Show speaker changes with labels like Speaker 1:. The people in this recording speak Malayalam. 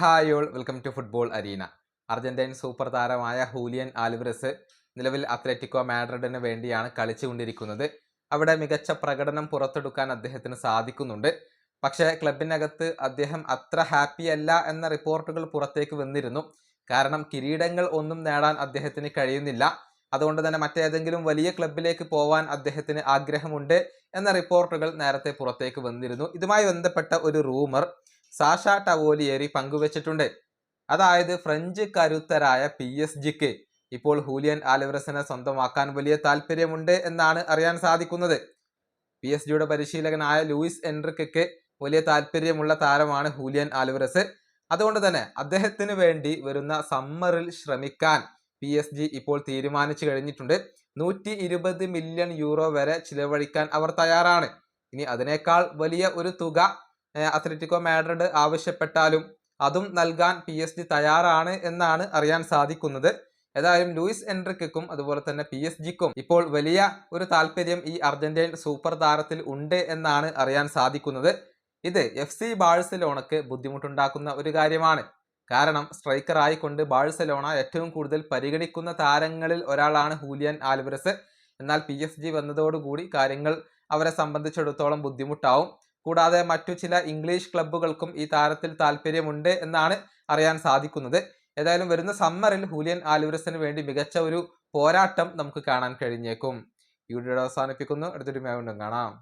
Speaker 1: Hi all welcome to football arena Argentine super താരമായ ഹൂലിയൻ ആൽവറസ് നിലവിൽ അത്ലറ്റിക്കോ മാഡ്രിഡിന് വേണ്ടിയാണ് കളിച്ചുകൊണ്ടിരിക്കുന്നത്. അവിടെ മികച്ച പ്രകടനം പുറത്തെടുക്കാൻ അദ്ദേഹത്തിന് സാധിക്കുന്നുണ്ട്. പക്ഷേ ക്ലബിനകത്ത് അദ്ദേഹം അത്ര ഹാപ്പി അല്ല എന്ന റിപ്പോർട്ടുകൾ പുറത്തേക്ക് വന്നിരുന്നു. കാരണം കിരീടങ്ങൾ ഒന്നും നേടാൻ അദ്ദേഹത്തിന് കഴിയുന്നില്ല. അതുകൊണ്ട് തന്നെ മറ്റേതെങ്കിലും വലിയ ക്ലബിലേക്ക് പോവാൻ അദ്ദേഹത്തിന് ആഗ്രഹമുണ്ട് എന്ന റിപ്പോർട്ടുകൾ നേരത്തെ പുറത്തേക്ക് വന്നിരുന്നു. ഇതുമായി ബന്ധപ്പെട്ട ഒരു റൂമർ സാഷ ടവോലിയേറി പങ്കുവച്ചിട്ടുണ്ട്. അതായത് ഫ്രഞ്ച് കരുത്തരായ പി എസ് ജിക്ക് ഇപ്പോൾ ഹൂലിയൻ ആലിവറസിനെ സ്വന്തമാക്കാൻ വലിയ താല്പര്യമുണ്ട് എന്നാണ് അറിയാൻ സാധിക്കുന്നത്. പി എസ് ജിയുടെ പരിശീലകനായ ലൂയിസ് എൻറിക്കയ്ക്ക് വലിയ താല്പര്യമുള്ള താരമാണ് ഹൂലിയൻ ആലിവറസ് അതുകൊണ്ട് തന്നെ അദ്ദേഹത്തിന് വേണ്ടി വരുന്ന സമ്മറിൽ ശ്രമിക്കാൻ പി എസ് ജി ഇപ്പോൾ തീരുമാനിച്ചു കഴിഞ്ഞിട്ടുണ്ട്. നൂറ്റി ഇരുപത് മില്യൺ യൂറോ വരെ ചിലവഴിക്കാൻ അവർ തയ്യാറാണ്. ഇനി അതിനേക്കാൾ വലിയ ഒരു തുക അത്ലറ്റിക്കോ മാഡ്രിഡ് ആവശ്യപ്പെട്ടാലും അതും നൽകാൻ പി എസ് ജി തയ്യാറാണ് എന്നാണ് അറിയാൻ സാധിക്കുന്നത്. ഏതായാലും ലൂയിസ് എൻട്രിക്കും അതുപോലെ തന്നെ പി എസ് ജിക്കും ഇപ്പോൾ വലിയ ഒരു താല്പര്യം ഈ അർജന്റീൻ സൂപ്പർ താരത്തിൽ ഉണ്ട് എന്നാണ് അറിയാൻ സാധിക്കുന്നത്. ഇത് എഫ് സി ബാഴ്സലോണക്ക് ബുദ്ധിമുട്ടുണ്ടാക്കുന്ന ഒരു കാര്യമാണ്. കാരണം സ്ട്രൈക്കർ ആയിക്കൊണ്ട് ബാഴ്സലോണ ഏറ്റവും കൂടുതൽ പരിഗണിക്കുന്ന താരങ്ങളിൽ ഒരാളാണ് ഹൂലിയൻ ആൽവറസ് എന്നാൽ പി എസ് ജി വന്നതോടുകൂടി കാര്യങ്ങൾ അവരെ സംബന്ധിച്ചിടത്തോളം ബുദ്ധിമുട്ടാവും. കൂടാതെ മറ്റു ചില ഇംഗ്ലീഷ് ക്ലബ്ബുകൾക്കും ഈ താരത്തിൽ താല്പര്യമുണ്ട് എന്നാണ് അറിയാൻ സാധിക്കുന്നത്. ഏതായാലും വരുന്ന സമ്മറിൽ ഹൂലിയൻ ആലുവറസിന് വേണ്ടി മികച്ച ഒരു പോരാട്ടം നമുക്ക് കാണാൻ കഴിഞ്ഞേക്കും. ഈ വീഡിയോ അവസാനിപ്പിക്കുന്നു. അടുത്തൊരു മേ കാണാം.